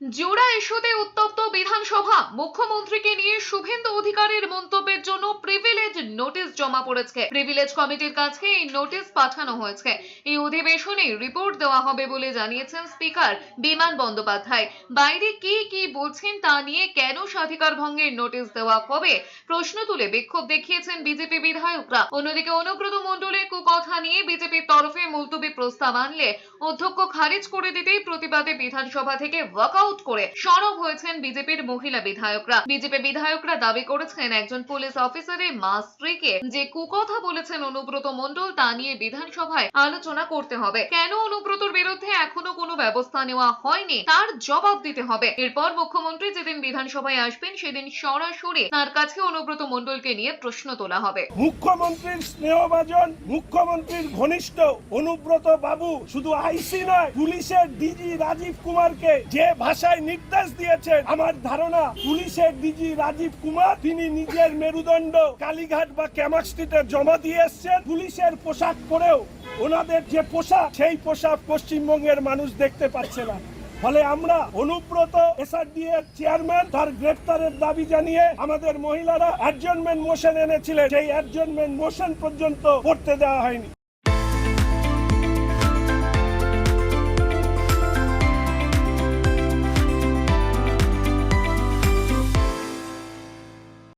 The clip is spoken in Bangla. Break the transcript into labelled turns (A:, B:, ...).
A: জোড়া ইস্যুতে উত্তপ্ত বিধানসভা মুখ্যমন্ত্রীকে নিয়ে শুভেন্দু অধিকারীর মন্তব্যের জন্য প্রিভিলেজ নোটিশ জমা পড়েছে। প্রিভিলেজ কমিটির কাছে এই নোটিশ পাঠানো হয়েছে। এই অধিবেশনে রিপোর্ট দেওয়া হবে বলে জানিয়েছেন স্পিকার বিমান বন্দ্যোপাধ্যায়। বাইরে কি কি বলছেন তা নিয়ে কেন স্বাধিকার ভঙ্গের নোটিশ দেওয়া হবে? প্রশ্ন তুলে বিক্ষোভ দেখিয়েছেন বিজেপি বিধায়করা। অন্যদিকে অনুব্রত মণ্ডলের কুকথা নিয়ে বিজেপির তরফে মুলতবি প্রস্তাব আনলে অধ্যক্ষ খারিজ করে দিতেই প্রতিবাদে বিধানসভা থেকে ওয়াকআউট করে সরব হয়েছেন বিজেপির মহিলা বিধায়করা। বিজেপি বিধায়করা দাবি করেছেন, একজন পুলিশ অফিসারের মা স্ত্রীকে যে কুকথা বলেছেন অনুব্রত মণ্ডল, তা নিয়ে বিধানসভায় আলোচনা করতে হবে। কেন অনুব্রতর বিরুদ্ধে এখনও কোনো ব্যবস্থা নেওয়া হয়নি? তার জবাব দিতে হবে। এরপর মুখ্যমন্ত্রী যেদিন বিধানসভায় আসবেন, সেদিন সরাসরি তার কাছে অনুব্রত মণ্ডলকে নিয়ে প্রশ্ন তোলা হবে।
B: মুখ্যমন্ত্রীর স্নেহভাজন, মুখ্যমন্ত্রীর ঘনিষ্ঠ অনুব্রত বাবু শুধু আইসি নয়, পুলিশের ডিজি রাজীব কুমারকে যে ভাষায় নির্দেশ দিয়েছেন, আমার ধারণা পুলিশের ডিজি রাজীব কুমার, তিনি নিজের মেরুদণ্ড কালীঘাট বা ক্যামাক জমা দিয়ে এসছেন। পুলিশের পোশাক পরেও ওনাদের যে পোশাক, সেই পোশাক পশ্চিমবঙ্গের মানুষ দেখতে পাচ্ছে না। ফলে আমরা অনুব্রত এসআরডি এর চেয়ারম্যান, তার গ্রেফতারের দাবি জানিয়ে আমাদের মহিলারা অ্যাডজনমেন্ট মোশন এনেছিলেন। সেই অ্যাডজনমেন্ট মোশন পর্যন্ত করতে দেওয়া হয়নি।